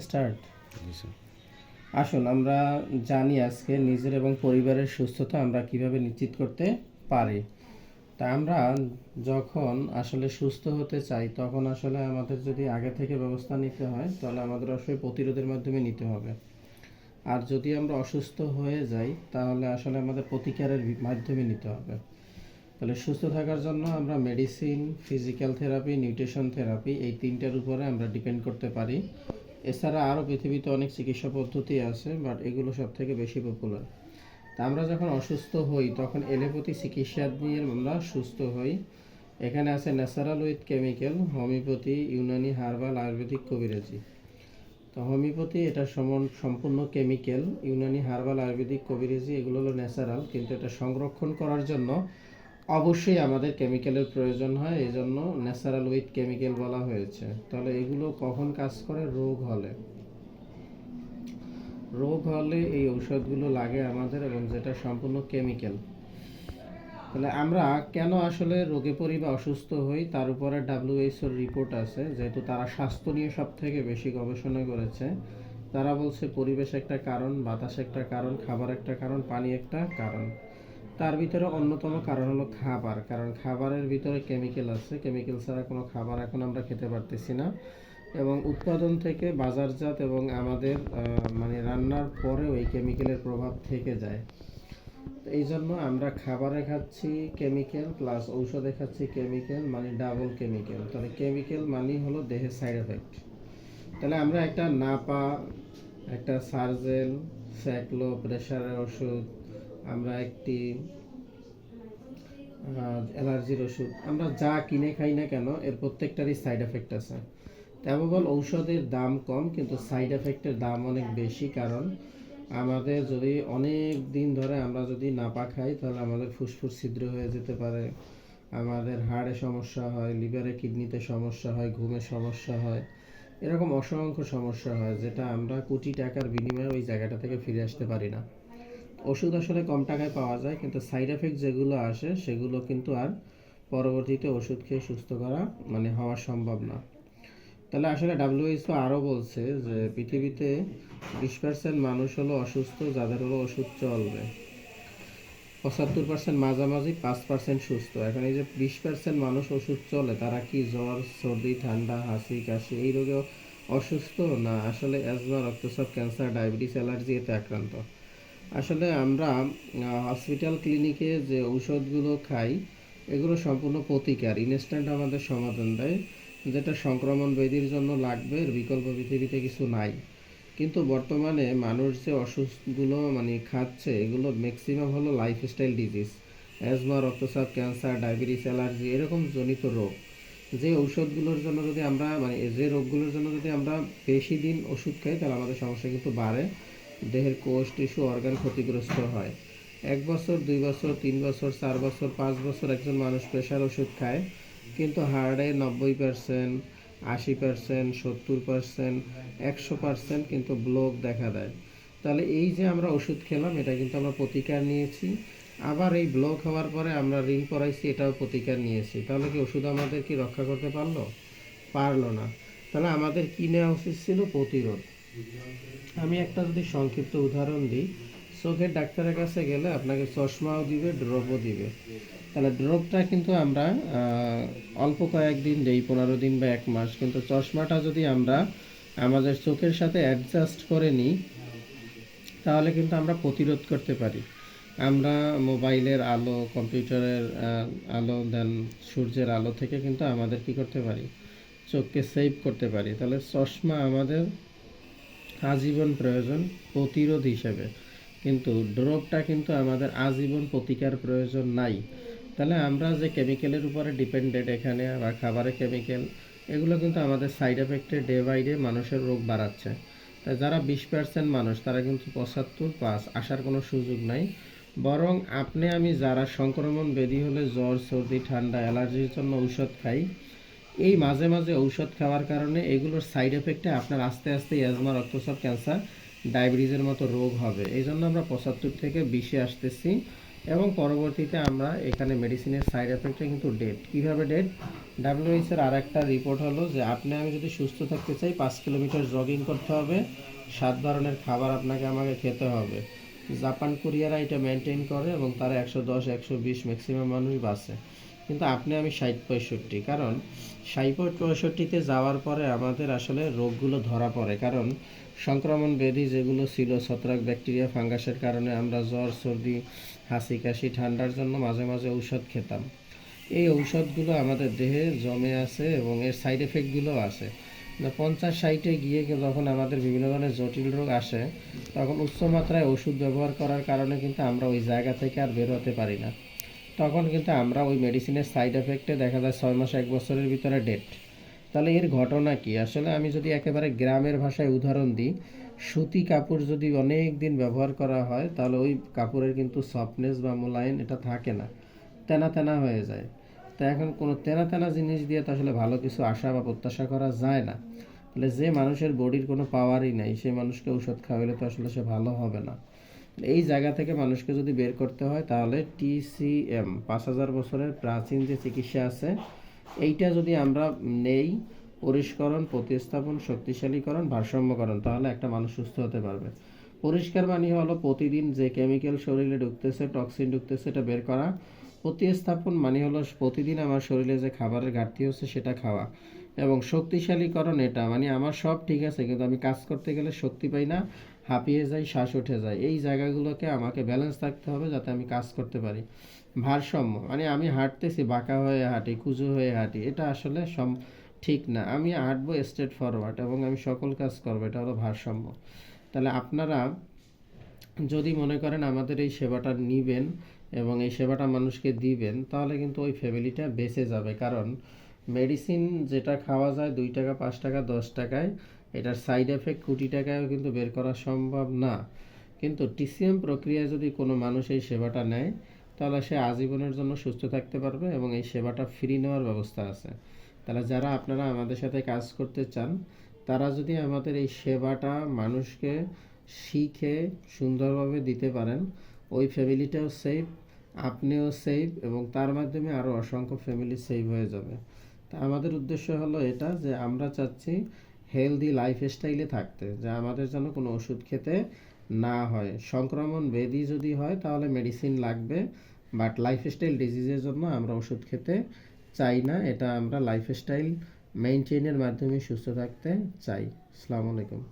Start? আসুন আমরা জানি আজকে নিজের এবং পরিবারের সুস্থতা আমরা কীভাবে নিশ্চিত করতে পারি। তা আমরা যখন আসলে সুস্থ হতে চাই তখন আসলে আমাদের যদি আগে থেকে ব্যবস্থা নিতে হয় তাহলে আমাদের অবশ্যই প্রতিরোধের মাধ্যমে নিতে হবে। আর যদি আমরা অসুস্থ হয়ে যাই তাহলে আসলে আমাদের প্রতিকারের মাধ্যমে নিতে হবে। তাহলে সুস্থ থাকার জন্য আমরা medicine physical therapy nutrition therapy এই তিনটার উপরে আমরা ডিপেন্ড করতে পারি। এছাড়া আরও পৃথিবীতে অনেক চিকিৎসা পদ্ধতি আছে বাট এগুলো সব থেকে বেশি পপুলার তা আমরা যখন অসুস্থ হই, তখন এলোপ্যাথি চিকিৎসা দিয়ে আমরা সুস্থ হই। এখানে আছে natural with chemical, homeopathy, Unani herbal, Ayurvedic কবিরাজি। তো হোমিওপ্যাথি এটা সম্পূর্ণ কেমিক্যাল, ইউনানি হার্বাল, আয়ুর্বেদিক কবিরাজি, এগুলো হলো ন্যাচারাল, কিন্তু এটা সংরক্ষণ করার জন্য অবশ্যই আমাদের কেমিক্যালের প্রয়োজন হয় এই জন্য ন্যাচারাল উইথ কেমিক্যাল বলা হয়েছে। তাহলে এগুলো কখন কাজ করে? রোগ হলে। রোগ হলে এই ঔষধগুলো লাগে আমাদের এবং যেটা সম্পূর্ণ কেমিক্যাল তাহলে আমরা কেন আসলে রোগে পড়ি বা অসুস্থ হই? তার উপরে ডাব্লিউএইচওর রিপোর্ট আছে, যেহেতু তারা স্বাস্থ্য নিয়ে সব থেকে বেশি গবেষণা করেছে। তারা বলছে, পরিবেশ একটা কারণ, বাতাস একটা কারণ, খাবার একটা কারণ, পানি একটা কারণ। তার ভিতরে অন্যতম কারণ হলো খাবার, কারণ খাবারের ভিতরে কেমিক্যাল আছে। কেমিক্যাল ছাড়া কোনো খাবার এখন আমরা খেতে পারতেছি না। এবং উৎপাদন থেকে বাজারজাত এবং আমাদের মানে রান্নার পরেও এই কেমিক্যালের প্রভাব থেকে যায়। এই জন্য আমরা খাবারে খাচ্ছি কেমিক্যাল প্লাস ঔষধে খাচ্ছি কেমিক্যাল মানে ডাবল কেমিক্যাল তাহলে কেমিক্যাল মানেই হলো দেহের সাইড এফেক্ট তাহলে আমরা একটা নাপা, একটা সার্জেল, স্যাকলো প্রেশারের ওষুধ আমরা একটি অ্যালার্জির ওষুধ আমরা যা কিনে খাই না কেন, এর প্রত্যেকটারই সাইড এফেক্ট আছে। তেমন ঔষধের দাম কম, কিন্তু সাইড এফেক্টের দাম অনেক বেশি, কারণ আমাদের যদি অনেক দিন ধরে আমরা যদি নাপা খাই, তাহলে আমাদের ফুসফুস ছিদ্র হয়ে যেতে পারে। আমাদের হাড়ে সমস্যা হয়, লিভারে কিডনিতে সমস্যা হয়, ঘুমে সমস্যা হয়। এরকম অসংখ্য সমস্যা হয়, যেটা আমরা কোটি টাকার বিনিময়ে ওই জায়গাটা থেকে ফিরে আসতে পারি না। ওষুধ আসলে কম টাকায় পাওয়া যায়, কিন্তু সাইড এফেক্ট যেগুলো আসে, সেগুলো কিন্তু আর পরবর্তীতে ওষুধ খেয়ে সুস্থ করা মানে হওয়া সম্ভব না। তাহলে আসলে ডাব্লিউএইচও আরও বলছে যে পৃথিবীতে বিশ পার্সেন্ট মানুষ হলো অসুস্থ, যাদের হলো ওষুধ চলবে। পঁচাত্তর পার্সেন্ট মাঝামাঝি, পাঁচ পার্সেন্ট সুস্থ। এখন এই যে বিশ পার্সেন্ট মানুষ ওষুধ চলে, তারা কি জ্বর, সর্দি, ঠান্ডা, হাসি, কাশি, এই রোগেও অসুস্থ? না, আসলে অ্যাজমা রক্তচাপ ক্যান্সার ডায়াবেটিস অ্যালার্জি এতে আক্রান্ত। আসলে আমরা হসপিটাল ক্লিনিকে যে ঔষধগুলো খাই, এগুলো সম্পূর্ণ প্রতিকার ইনস্ট্যান্ট আমাদের সমাধান দেয়। যেটা সংক্রমণ ব্যাধির জন্য লাগবে বিকল্প পৃথিবীতে কিছু নাই। কিন্তু বর্তমানে মানুষ যে অসুখগুলো মানে খাচ্ছে, এগুলো ম্যাক্সিমাম হলো লাইফস্টাইল ডিজিজ অ্যাজমা রক্তচাপ ক্যান্সার ডায়াবেটিস অ্যালার্জি এরকম জনিত রোগ। যে ঔষধগুলোর জন্য যদি আমরা মানে যে রোগগুলোর জন্য যদি আমরা বেশি দিন ওষুধ খাই, তাহলে আমাদের সমস্যা কিন্তু বাড়ে। দেহের কোষ টিস্যু অর্গান ক্ষতিগ্রস্ত হয়। এক বছর, দুই বছর, তিন বছর, চার বছর, পাঁচ বছর একজন মানুষ প্রেশার ওষুধ খায়, কিন্তু হার্টে নব্বই পার্সেন্ট, আশি পার্সেন্ট, সত্তর পার্সেন্ট, একশো পার্সেন্ট কিন্তু ব্লক দেখা দেয়। তাহলে এই যে আমরা ওষুধ খেলাম, এটা কিন্তু আমরা প্রতিকার নিয়েছি। আবার এই ব্লক হওয়ার পরে আমরা রিং পরাইছি এটাও প্রতিকার নিয়েছি। তাহলে কি ওষুধ আমাদের কি রক্ষা করতে পারল? পারল না। তাহলে আমাদের কি নেওয়া উচিত ছিল? প্রতিরোধ। আমি একটা যদি সংক্ষিপ্ত উদাহরণ দিই, চোখের ডাক্তারের কাছে গেলে আপনাকে চশমাও দিবে ড্রপও দিবে। তাহলে ড্রপটা কিন্তু আমরা অল্প কয়েকদিন দেই পনেরো দিন বা এক মাস, কিন্তু চশমাটা যদি আমরা আমাদের চোখের সাথে অ্যাডজাস্ট করে নিই, তাহলে কিন্তু আমরা প্রতিরোধ করতে পারি। আমরা মোবাইলের আলো, কম্পিউটারের আলো দেন সূর্যের আলো থেকে কিন্তু আমাদের কি করতে পারি? চোখকে সেভ করতে পারি। তাহলে চশমা আমাদের আজীবন প্রয়োজন প্রতিরোধ হিসেবে। কিন্তু ড্রপটা কিন্তু আমাদের আজীবন প্রতিকার প্রয়োজন নাই। তাহলে আমরা যে কেমিক্যালের উপরে ডিপেন্ডেড এখানে বা খাবারে কেমিক্যাল এগুলো কিন্তু আমাদের সাইড এফেক্টে ডে বাই ডে মানুষের রোগ বাড়াচ্ছে। তাই যারা বিশ পার্সেন্ট মানুষ, তারা কিন্তু পঁচাত্তর পাস আসার কোনো সুযোগ নাই। বরং আপনি, আমি যারা সংক্রমণ ব্যাধি হলে জ্বর, সর্দি, ঠান্ডা, অ্যালার্জির জন্য ঔষধ খাই এই মাঝে মাঝে ঔষধ খাওয়ার কারণে এগুলোর সাইড এফেক্টে আপনার আস্তে আস্তে অ্যাজমা রক্তচাপ ক্যান্সার ডায়াবেটিসের মতো রোগ হবে। এই জন্য আমরা পঁচাত্তর থেকে বিশে আসতেছি এবং পরবর্তীতে আমরা এখানে মেডিসিনের সাইড এফেক্টে কিন্তু ডেট কীভাবে ডেট ডাব্লিউএইচ এর আর একটা রিপোর্ট হলো যে আপনি, আমি যদি সুস্থ থাকতে চাই, পাঁচ কিলোমিটার জগিং করতে হবে। সাত ধরনের খাবার আপনাকে আমাকে খেতে হবে। জাপান কোরিয়ারা এটা মেনটেন করে এবং তারা একশো দশ, একশো বিশ ম্যাক্সিমাম মানুষ বাঁচে। কিন্তু আপনি আমি ষাট পঁয়ষট্টি। কারণ ষাট পঁয়ষট্টিতে যাওয়ার পরে আমাদের আসলে রোগগুলো ধরা পড়ে। কারণ সংক্রমণ ব্যাধি যেগুলো ছিল, ছত্রাক ব্যাকটেরিয়া, ফাঙ্গাসের কারণে আমরা জ্বর, সর্দি, হাসি, কাশি, ঠান্ডার জন্য মাঝে মাঝে ঔষধ খেতাম। এই ঔষধগুলো আমাদের দেহে জমে আছে এবং এর সাইড এফেক্টগুলো আছে। পঞ্চাশ ষাটে গিয়ে যখন আমাদের বিভিন্ন ধরনের জটিল রোগ আসে, তখন উচ্চমাত্রায় ওষুধ ব্যবহার করার কারণে কিন্তু আমরা ওই জায়গা থেকে আর বেরোতে পারি না। তখন কিন্তু আমরা ওই মেডিসিনের সাইড এফেক্টে দেখা যায় ছয় মাস, এক বছরের ভিতরে ডেট তাহলে এর ঘটনা কি? আসলে আমি যদি একেবারে গ্রামের ভাষায় উদাহরণ দিই, সুতি কাপড় যদি অনেক দিন ব্যবহার করা হয়, তাহলে ওই কাপড়ের কিন্তু সফটনেস বা মোলায়েম এটা থাকে না। তেনা তেনা হয়ে যায়। তা এখন কোনো তেনা তেনা জিনিস দিয়ে তো আসলে ভালো কিছু আশা বা প্রত্যাশা করা যায় না। তাহলে যে মানুষের বডির কোনো পাওয়ারই নাই, সেই মানুষকে ঔষধ খাওয়ালে তো আসলে সে ভালো হবে না। এই জায়গা থেকে মানুষকে যদি বের করতে হয়, তাহলে টিসিএম, পাঁচ হাজার বছরের প্রাচীন যে চিকিৎসা আছে, এইটা যদি আমরা নেই, পরিষ্করণ, প্রতিস্থাপন, শক্তিশালীকরণ, ভারসাম্যকরণ, তাহলে একটা মানুষ সুস্থ হতে পারবে। পরিষ্কার মানে হলো প্রতিদিন যে কেমিক্যাল শরীরে ঢুকতেছে টক্সিন ঢুকতেছে, এটা বের করা। প্রতিস্থাপন মানে হলো প্রতিদিন আমার শরীরে যে খাবারের ঘাটতি হচ্ছে, সেটা খাওয়া। এবং শক্তিশালীকরণ এটা মানে আমার সব ঠিক আছে, কিন্তু আমি কাজ করতে গেলে শক্তি পাই না। হাঁপিয়ে যাই, শ্বাস উঠে যায় এই জায়গাগুলোকে আমাকে ব্যালেন্স থাকতে হবে যাতে আমি কাজ করতে পারি। ভারসাম্য মানে আমি হাঁটতেছি, বাঁকা হয়ে হাঁটি, কুজো হয়ে হাঁটি, এটা আসলে সম ঠিক না। আমি হাঁটবো স্ট্রেট ফরওয়ার্ড এবং আমি সকল কাজ করব, এটা হলো ভারসাম্য। তাহলে আপনারা যদি মনে করেন আমাদের এই সেবাটা নিবেন এবং এই সেবাটা মানুষকে দিবেন, তাহলে কিন্তু ওই ফ্যামিলিটা বেঁচে যাবে। কারণ মেডিসিন যেটা খাওয়া যায় দুই টাকা, পাঁচ টাকা, দশ টাকায় এটার সাইড এফেক্ট কোটি টাকায়ও কিন্তু বের করা সম্ভব না। কিন্তু টিসিএম প্রক্রিয়ায় যদি কোনো মানুষ এই সেবাটা নেয়, তাহলে সে আজীবনের জন্য সুস্থ থাকতে পারবে এবং এই সেবাটা ফ্রি নেওয়ার ব্যবস্থা আছে। তাহলে যারা আপনারা আমাদের সাথে কাজ করতে চান, তারা যদি আমাদের এই সেবাটা মানুষকে শিখে সুন্দরভাবে দিতে পারেন, ওই ফ্যামিলিটাও সেফ আপনিও সেফ এবং তার মাধ্যমে আরও অসংখ্য ফ্যামিলি সেভ হয়ে যাবে। তা আমাদের উদ্দেশ্য হলো এটা যে আমরা চাচ্ছি হেলদি লাইফস্টাইলে থাকতে, যা আমাদের যেন কোনো ওষুধ খেতে না হয়। সংক্রমণ ব্যাধি যদি হয়, তাহলে মেডিসিন লাগবে বাট লাইফস্টাইল ডিজিজের জন্য আমরা ওষুধ খেতে চাই না। এটা আমরা লাইফস্টাইল মেনটেনের মাধ্যমে সুস্থ থাকতে চাই। আসসালামু আলাইকুম।